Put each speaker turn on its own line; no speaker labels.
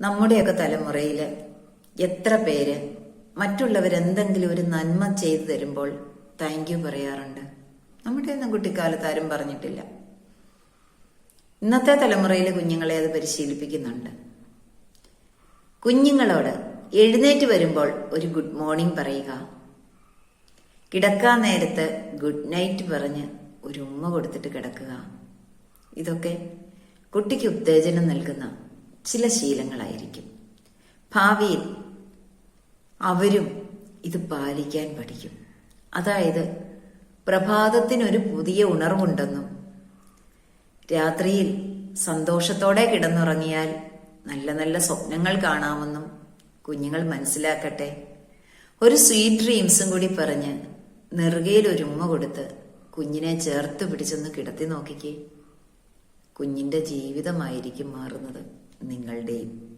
നമ്മുടെയൊക്കെ തലമുറയിൽ എത്ര പേര് മറ്റുള്ളവർ എന്തെങ്കിലും ഒരു നന്മ ചെയ്തു തരുമ്പോൾ താങ്ക് യു പറയാറുണ്ട്. നമ്മുടെ ഒന്നും കുട്ടിക്കാലത്ത് ആരും പറഞ്ഞിട്ടില്ല. ഇന്നത്തെ തലമുറയിലെ കുഞ്ഞുങ്ങളെ അത് പരിശീലിപ്പിക്കുന്നുണ്ട്. കുഞ്ഞുങ്ങളോട് എഴുന്നേറ്റ് വരുമ്പോൾ ഒരു ഗുഡ് മോർണിംഗ് പറയുക. കിടക്കാൻ നേരത്ത് ഗുഡ് നൈറ്റ് പറഞ്ഞ് ഒരു ഉമ്മ കൊടുത്തിട്ട് കിടക്കുക. ഇതൊക്കെ കുട്ടിക്ക് ഉത്തേജനം നൽകുന്ന ചില ശീലങ്ങളായിരിക്കും. ഭാവിയിൽ അവരും ഇത് പാലിക്കാൻ പഠിക്കും. അതായത് പ്രഭാതത്തിനൊരു പുതിയ ഉണർവുണ്ടെന്നും രാത്രിയിൽ സന്തോഷത്തോടെ കിടന്നുറങ്ങിയാൽ നല്ല നല്ല സ്വപ്നങ്ങൾ കാണാമെന്നും കുഞ്ഞുങ്ങൾ മനസ്സിലാക്കട്ടെ. ഒരു സ്വീറ്റ് ഡ്രീംസും കൂടി പറഞ്ഞ് നെറുകയിൽ ഒരു ഉമ്മ കൊടുത്ത് കുഞ്ഞിനെ ചേർത്ത് പിടിച്ചൊന്ന് കിടത്തി നോക്കിക്കേ. കുഞ്ഞിന്റെ ജീവിതമായിരിക്കും മാറുന്നത്. നിങ്ങളുടെയും.